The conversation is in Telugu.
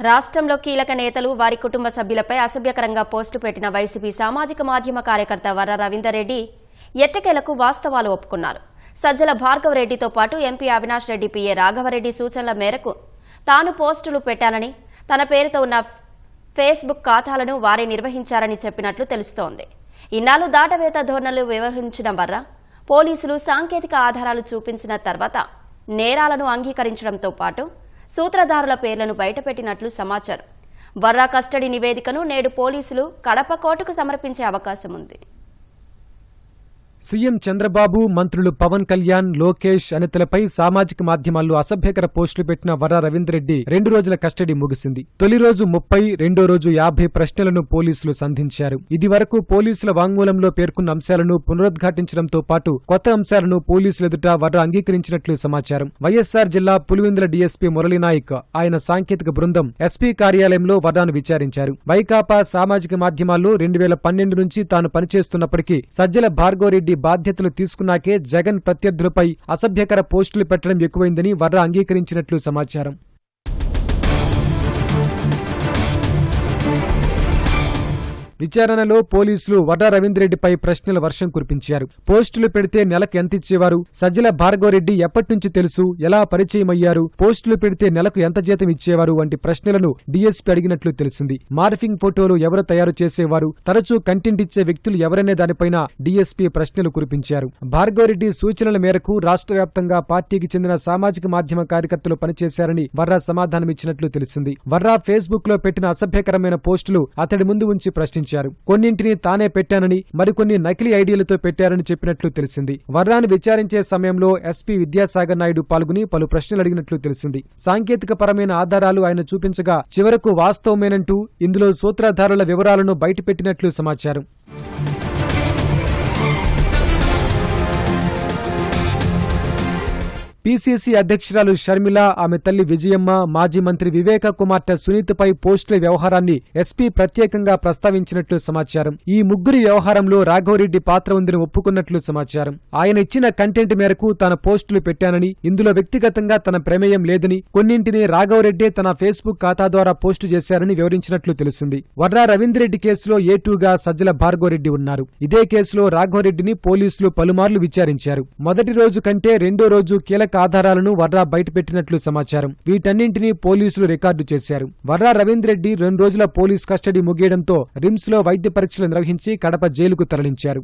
రాష్ట్రంలో కీలక నేతలు వారి కుటుంబ సభ్యులపై అసభ్యకరంగా పోస్టు పెట్టిన వైసీపీ సామాజిక మాధ్యమ కార్యకర్త వర్ర రవీందర్ రెడ్డి ఎట్టకేలకు వాస్తవాలు ఒప్పుకున్నారు. సజ్జల భార్గవరెడ్డితో పాటు ఎంపీ అవినాష్ రెడ్డి పిఏ రాఘవరెడ్డి సూచనల మేరకు తాను పోస్టులు పెట్టానని తన పేరుతో ఉన్న ఫేస్బుక్ ఖాతాలను వారే నిర్వహించారని చెప్పినట్లు తెలుస్తోంది. ఇన్నాళ్ళు దాటవేత ధోరణులు వ్యవహరించిన వర్ర పోలీసులు సాంకేతిక ఆధారాలు చూపించిన తర్వాత నేరాలను అంగీకరించడంతో పాటు సూత్రధారుల పేర్లను బయటపెట్టినట్లు సమాచారం. వర్రా కస్టడీ నివేదికను నేడు పోలీసులు కడప కోర్టుకు సమర్పించే అవకాశం ఉంది సీఎం చంద్రబాబు మంత్రులు పవన్ కళ్యాణ్ లోకేష్ అనితలపై సామాజిక మాధ్యమాల్లో అసభ్యకర పోస్టులు పెట్టిన వర్ర రవీంద్రెడ్డి రెండు రోజుల కస్టడీ ముగిసింది. తొలి రోజు ముప్పై రెండో రోజు యాభై ప్రశ్నలను పోలీసులు సంధించారు. ఇది వరకు పోలీసుల వాంగ్మూలంలో పేర్కొన్న అంశాలను పునరుద్ఘాటించడంతో పాటు కొత్త అంశాలను పోలీసులు ఎదుట వర్ర అంగీకరించినట్లు సమాచారం. వైఎస్సార్ జిల్లా పులివెందుల డీఎస్పీ మురళీనాయక్ ఆయన సాంకేతిక బృందం ఎస్పీ కార్యాలయంలో వర్రాను విచారించారు. వైకాపా సామాజిక మాధ్యమాల్లో రెండు వేల పన్నెండు నుంచి తాను పనిచేస్తున్నప్పటికీ సజ్జల భార్గవరెడ్డి బాధ్యతలు తీసుకున్నాకే జగన్ ప్రత్యర్థులపై అసభ్యకర పోస్టులు పెట్టడం ఎక్కువైందని వర్ర అంగీకరించినట్లు సమాచారం. విచారణలో పోలీసులు వడ్డ రవీంద్రెడ్డిపై ప్రశ్నల వర్షం కురిపించారు. పోస్టులు పెడితే నెలకు ఎంత ఇచ్చేవారు? సజ్జల భార్గవరెడ్డి ఎప్పటి నుంచి తెలుసు? ఎలా పరిచయం అయ్యారు పోస్టులు పెడితే నెలకు ఎంత జీతం ఇచ్చేవారు? వంటి ప్రశ్నలను డీఎస్పీ అడిగినట్లు తెలిసింది. మార్ఫింగ్ ఫోటోలు ఎవరు తయారు చేసేవారు? తరచూ కంటెంట్ ఇచ్చే వ్యక్తులు ఎవరనే దానిపైన డీఎస్పీ ప్రశ్నలు కురిపించారు. భార్గవరెడ్డి సూచనల మేరకు రాష్ట్ర వ్యాప్తంగా పార్టీకి చెందిన సామాజిక మాధ్యమ కార్యకర్తలు పనిచేశారని వర్రా సమాధానమిచ్చినట్లు తెలిసింది. వర్రా ఫేస్బుక్లో పెట్టిన అసభ్యకరమైన పోస్టులు అతడి ముందు ఉంచి ప్రశ్నించారు. కొన్నింటిని తానే పెట్టానని మరికొన్ని నకిలీ ఐడీలతో పెట్టారని చెప్పినట్లు తెలిసింది. వర్రాను విచారించే సమయంలో ఎస్పీ విద్యాసాగర్ నాయుడు పాల్గొని పలు ప్రశ్నలు అడిగినట్లు తెలిసింది. సాంకేతిక పరమైన ఆధారాలు ఆయన చూపించగా చివరకు వాస్తవమేనంటూ ఇందులో సూత్రధారుల వివరాలను బయటపెట్టినట్లు సమాచారం. పీసీసీ అధ్యక్షురాలు షర్మిల ఆమె తల్లి విజయమ్మ మాజీ మంత్రి వివేక కుమార్తె సునీత్పై పోస్టుల వ్యవహారాన్ని ఎస్పీ ప్రత్యేకంగా ప్రస్తావించినట్లు సమాచారం. ఈ ముగ్గురి వ్యవహారంలో రాఘవరెడ్డి పాత్ర ఉందని ఒప్పుకున్నట్లు సమాచారం. ఆయన ఇచ్చిన కంటెంట్ మేరకు తన పోస్టులు పెట్టానని ఇందులో వ్యక్తిగతంగా తన ప్రమేయం లేదని కొన్నింటిని రాఘవరెడ్డి తన ఫేస్బుక్ ఖాతా ద్వారా పోస్టు చేశారని వివరించినట్లు తెలిసింది వర్రా రవీంద్రెడ్డి కేసులో ఏ సజ్జల భార్గవరెడ్డి ఉన్నారు. ఇదే కేసులో రాఘవరెడ్డిని పోలీసులు పలుమార్లు విచారించారు. మొదటి రోజు కంటే రెండో రోజు కీలక ఆధారాలను వర్రా బయటపెట్టినట్లు సమాచారం. వీటన్నింటినీ పోలీసులు రికార్డు చేశారు. వర్రా రవీంద్రెడ్డి రెండు రోజుల పోలీస్ కస్టడీ ముగియడంతో రిమ్స్లో వైద్య పరీక్షలు నిర్వహించి కడప జైలుకు తరలించారు.